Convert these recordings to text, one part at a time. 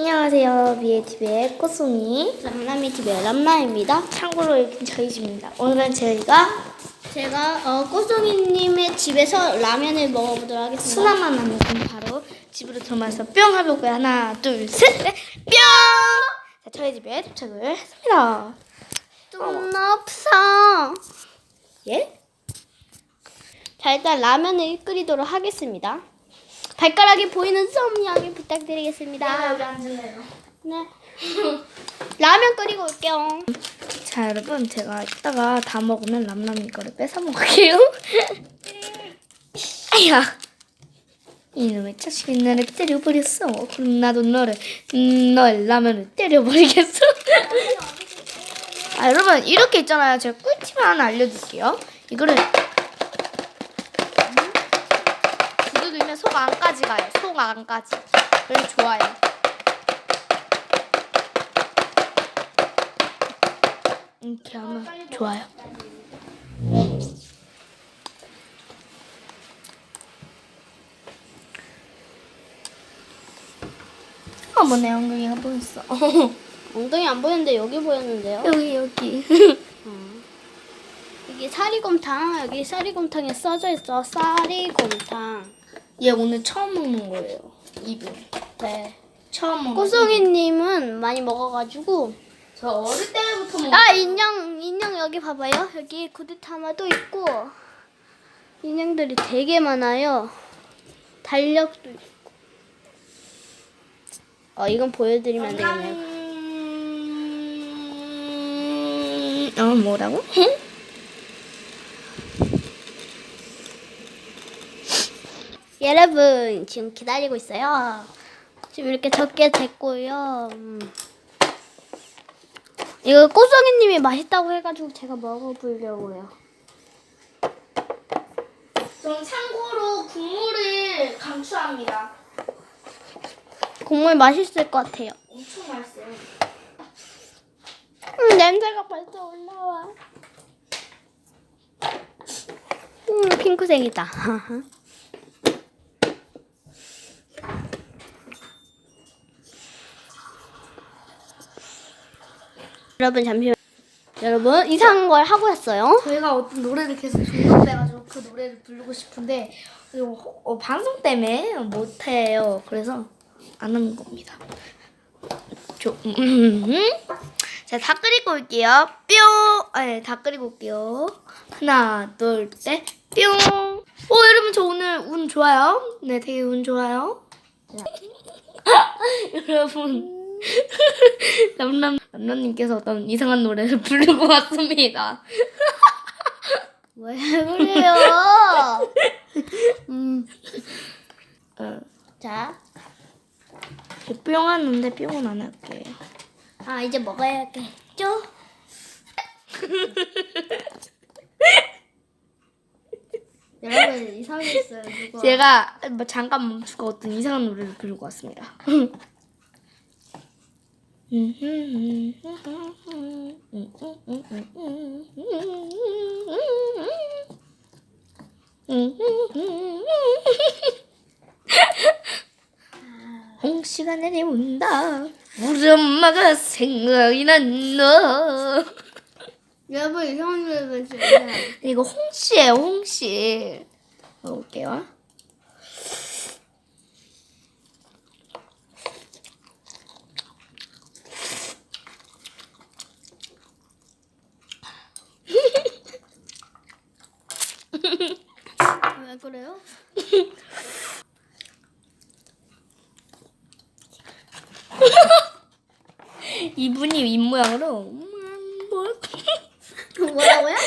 안녕하세요. 미애TV의 꽃송이. 람람이 TV의 람라입니다. 참고로 여기 저희 집입니다. 오늘은 저희가 제가 어, 꼬송이님의 집에서 라면을 먹어보도록 하겠습니다. 수나만 남은 바로 집으로 들어와서 뿅 하려고요. 하나, 둘, 셋, 넷, 뿅! 자, 저희 집에 도착을 했습니다. 좀 없어. 예? 자 일단 라면을 끓이도록 하겠습니다. 발가락이 보이는 썸 이야기 부탁드리겠습니다. 앉을래요. 네. 라면 끓이고 올게요. 자, 여러분, 제가 이따가 다 먹으면 람람 이거를 뺏어 먹을게요. 아야! 이놈의 자식이 나를 때려버렸어. 그럼 나도 너를, 음, 너의 라면을 때려버리겠어. 아, 여러분, 이렇게 있잖아요. 제가 꿀팁 하나 알려줄게요. 이거를 두드리면 속 안까지 안 까지. 그래서 좋아요. 이렇게 하면 좋아요. 어, 뭐내 엉덩이가 보였어. 엉덩이 안 보였는데 여기 보였는데요. 여기 여기. 여기 사리곰탕 여기 사리곰탕에 써져 있어. 사리곰탕. 얘 오늘 처음 먹는 거예요. 이분. 네. 처음 먹는. 꼬송이님은 많이 먹어가지고 저 어릴 때부터 먹. 아 인형 인형 여기 봐봐요 여기 구두타마도 있고 인형들이 되게 많아요 달력도 있고 어 이건 보여드리면 안 되겠네요 음... 어 뭐라고? 여러분 지금 기다리고 있어요 지금 이렇게 적게 됐고요 음. 이거 꼬성이님이 맛있다고 해가지고 제가 먹어보려고요 전 참고로 국물을 강추합니다. 국물 맛있을 것 같아요 엄청 맛있어요. 음, 냄새가 벌써 올라와. 음, 핑크색이다. 여러분 잠시만. 여러분 이상한 걸 하고 했어요. 저희가 어떤 노래를 계속 중독돼가지고 그 노래를 부르고 싶은데 호- 어, 방송 때문에 못해요. 그래서 안 하는 겁니다. 저, 음, 자, 다 끓이고 올게요. 뿅! 아, 다 끓이고 올게요. 하나, 둘, 셋, 뿅! 오, 여러분, 저 오늘 운 좋아요. 네, 되게 운 좋아요. 여러분. 남남, 남남님께서 어떤 이상한 노래를 부르고 왔습니다. 왜 그래요? 음, 어, 자, 뿅 하는데 뿅은 안 할게요. 아 이제 먹어야겠죠? 여러분 이상했어요. 누가. 제가 뭐 잠깐 멈추고 어떤 이상한 노래를 부르고 왔습니다. 홍시가 내려온다. 우리 엄마가 생각이 난다. 여러분 이상한 노래 보세요. 이거 홍시예요, 홍시. 먹을게요. 왜 그래요? 이분이 입모양으로 음, 뭐 뭐라고요? 어,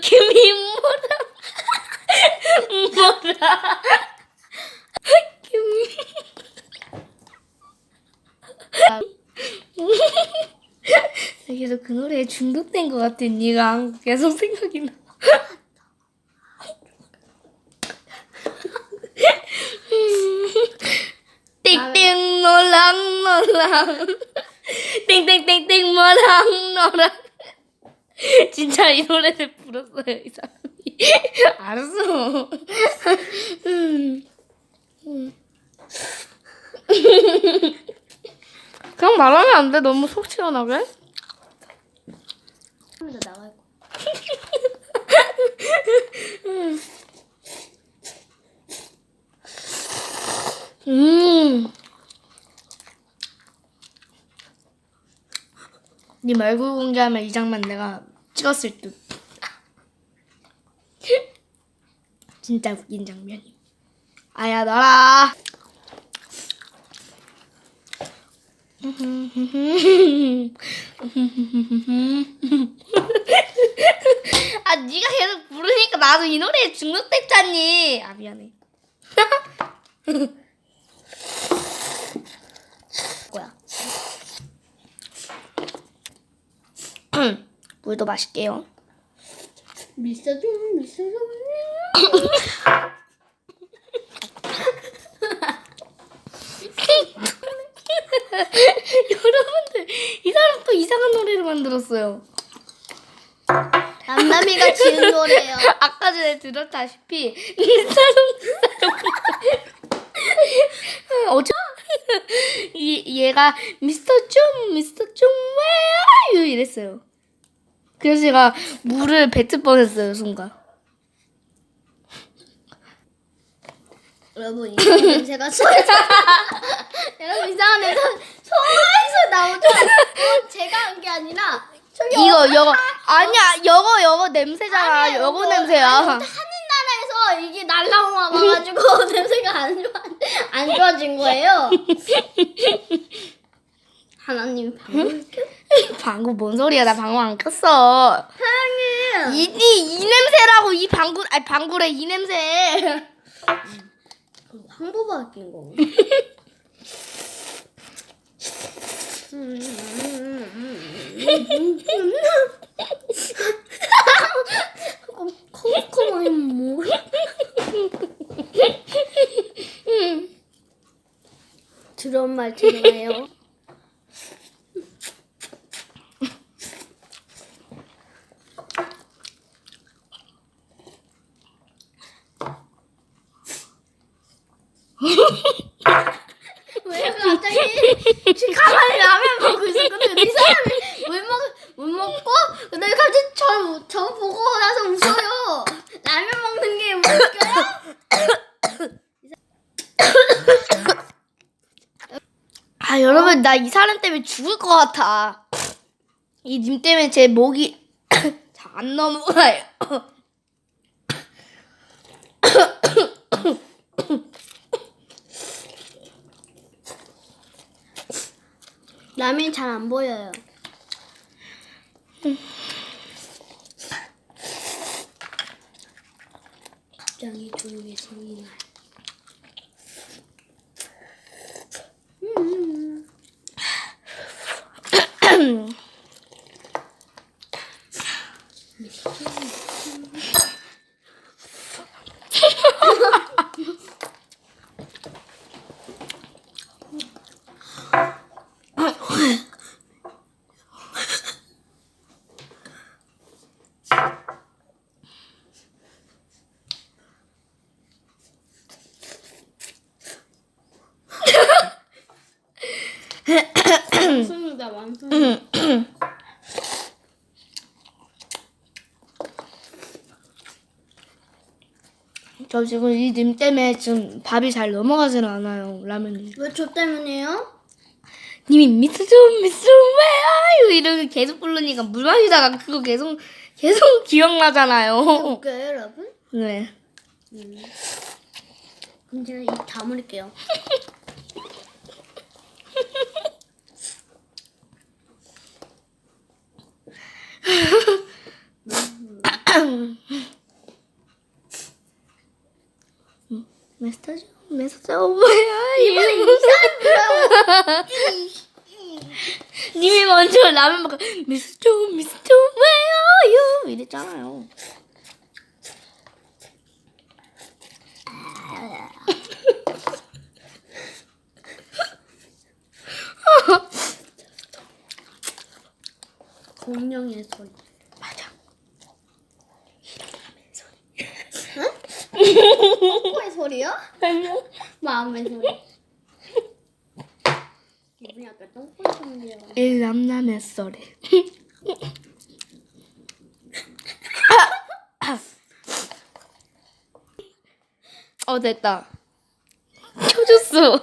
김이 뭐라 뭐라 김이 계속 그 노래에 중독된 것 같아 니가 계속 생각이 나 노랑 노랑 띵띵띵띵 노랑 노랑 진짜 이 노래를 불렀어요 이 사람이 알았어. 그냥 말하면 안 돼. 너무 속 시원하게. 하면서 나갈 거. 음. 네 얼굴 공개하면 이 장면 내가 찍었을 듯. 진짜 웃긴 장면이. 아야 너라. 아 네가 계속 부르니까 나도 이 노래에 중독됐잖니. 아 미안해. 뭐야? 물도 마실게요. 미스터 좀 미스터 좀. 여러분들 이 사람 또 이상한 노래를 만들었어요. 남남이가 지은 노래예요. 아까 전에 들었다시피 이 사람 어제 이 얘가 미스터 좀 미스터 좀 왜요 이랬어요. 그래서 제가 물을 뱉을 뻔했어요 순간. 여러분 이상한 냄새가 소에서 여러분 이상한 냄새 소에서 나오죠? 그건 제가 한 게 아니라 저기 이거 여거 아니야 여거 여거 냄새잖아 아니에요, 여거. 냄새야. 아니, 하늘 나라에서 이게 날라와 가지고 냄새가 안 좋아 안 좋아진 거예요. 하나님 방울 방구 뭔 소리야 나 방구 안 꼈어. 사랑해요. 이, 이, 이 냄새라고 이 방구 아니 방구래 이 냄새. 황보가 낀 거. 컴컴하니 뭐? 들어온 말 들어요. 왜 갑자기 지금 가만히 라면 먹고 있었거든. 이 사람이 물 먹, 물 먹고 근데 갑자기 저, 저 보고 나서 웃어요. 라면 먹는 게 웃겨요? 아 여러분 나 이 사람 때문에 죽을 것 같아. 이 님 때문에 제 목이 잘 안 넘어가요. 라면 잘 안 보여요. 갑자기 조용히 소리 나요. 음. 완성이다 완성. 저 지금 이 님 때문에 지금 밥이 잘 넘어가지는 않아요 라면이. 왜 저 때문이에요? 님이 미스 좀 미스 좀 왜요 이렇게 계속 부르니까 물 마시다가 그거 계속 계속 기억나잖아요. 웃겨요 여러분? 네. 그럼 제가 입 다물게요. 미스터 좀 미스터 좀 왜요 님이 먼저 라면 먹고 미스 좀 미스 좀 왜요 이랬잖아요. 공룡의 소리. 맞아. 코의 소리요? 아니요. 마음의 소리. 기분이 약간. 일남남의 썰에. 어 됐다. 켜졌어.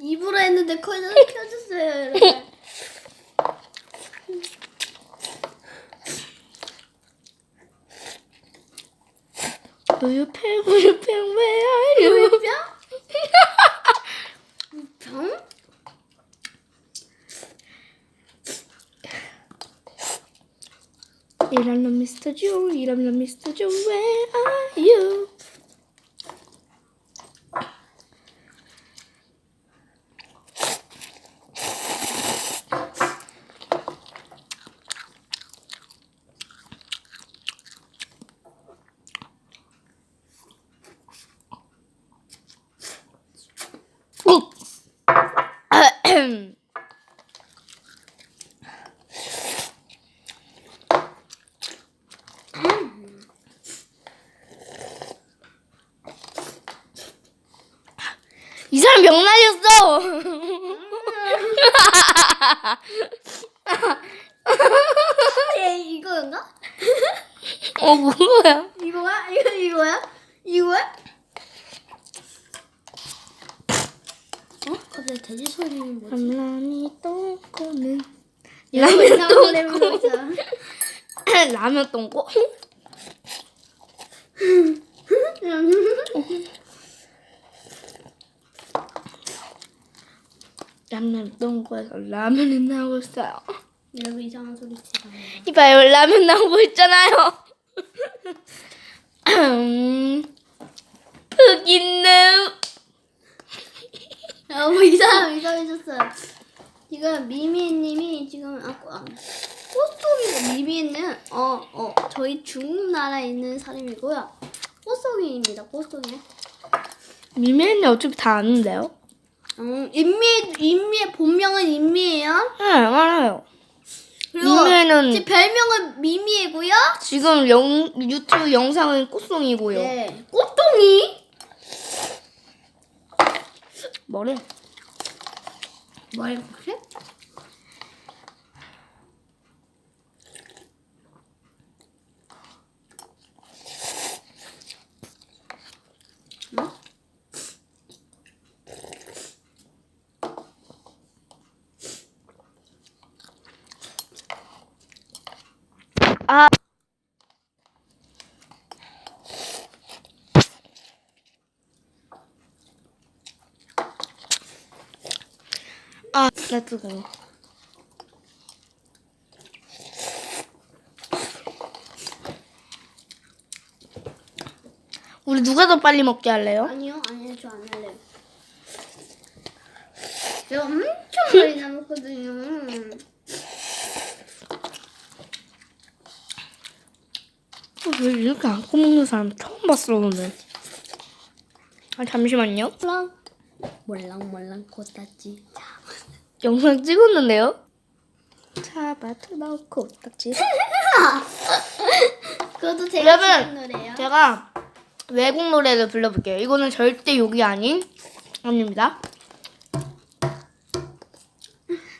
입으로 했는데 커져 켜졌어요. 여러분. 우유팽 우유팽 where are you? 병? 병? 이랄라 미스터 조 이랄라 미스터 조 where are you? 이 사람 병 날렸어. 얘 이거인가? 어 뭐야? 이거야? 이거 이거야? 이거야? 어? 갑자기 돼지 소리는 뭐지? 라면이 똥꼬는 라면 라면 노래 똥꼬. 라면 똥꼬 라면 똥꼬에서 라면이 나오고 있어요. 여러분 이상한 소리 치다. 이봐요 라면 나오고 있잖아요. 음, 흑인님 여러분 뭐이 사람 이상해졌어요. 지금 미미님이 지금 아까 꽃송이가 미미는 어 어 저희 중국 나라에 있는 사람이고요. 꽃송이입니다. 꽃송이. 미미는 어차피 다 아는데요? 음, 인미 인미의 본명은 인미예요. 네 알아요. 그리고 미미는 제 별명은 미미이고요. 지금 영, 유튜브 영상은 꽃송이고요. 네, 꽃송이. 뭐래? 뭘 그래? 아. 아, 나 뜨거워. 우리 누가 더 빨리 먹게 할래요? 아니요, 아니요, 저 안 할래요. 제가 엄청 많이 남았거든요. 왜 이렇게 안고 먹는 사람 처음 봤어 오늘. 아 잠시만요. 몰랑 몰랑 몰랑 코딱지. 영상 찍었는데요. 차바트 넣고 딱지. 그것도 제가 여러분, 부른 노래예요. 제가 외국 노래를 불러볼게요. 이거는 절대 욕이 아닌 아닙니다.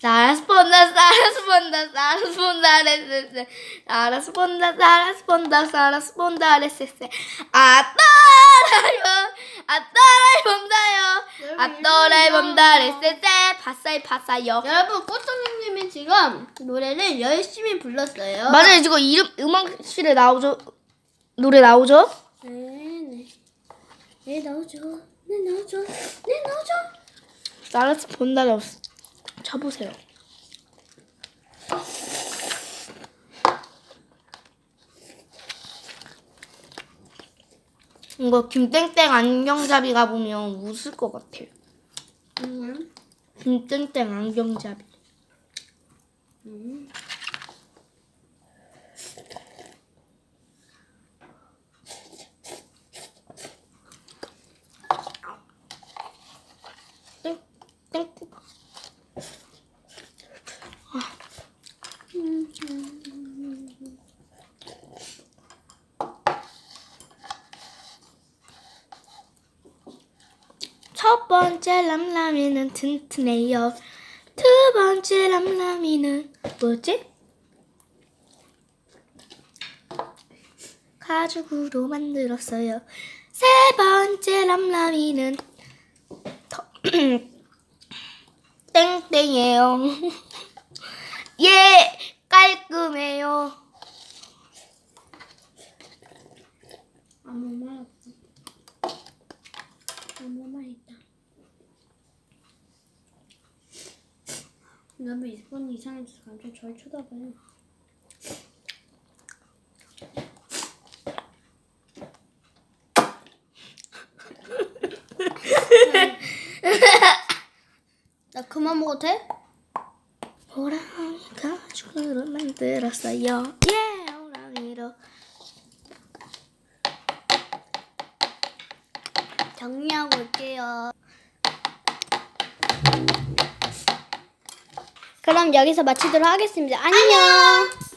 사라스폰다 사라스폰다 사라스폰다 레세세 사라스폰다 사라스폰다 사라스폰다 레세세 아 떠라요 아 떠라요 본다요 아 떠라요 본다 레세세 파사이 파사요 여러분 꽃송이님이 지금 노래를 열심히 불렀어요. 맞아요 지금 이름 음악실에 나오죠 노래 나오죠? 네 네. 네 나오죠. 네 나오죠. 네 나오죠. 사라스 본다를 쳐보세요. 이거 김땡땡 안경잡이가 보면 웃을 것 같아요. 음. 김땡땡 안경잡이. 음. 땡, 땡땡. 첫 번째 람람이는 튼튼해요. 두 번째 람람이는 뭐지? 가죽으로 만들었어요. 세 번째 람람이는 더 땡땡이에요. 예, 깔끔해요. 아무 말 없어. 아무 말 있다. 너무 20분 이상해서 갑자기 절 쳐다봐요. 나 그만 먹어도 돼? 호랑이 가죽으로 만들었어요. 예, 호랑이로. 정리하고 올게요. 그럼 여기서 마치도록 하겠습니다. 안녕.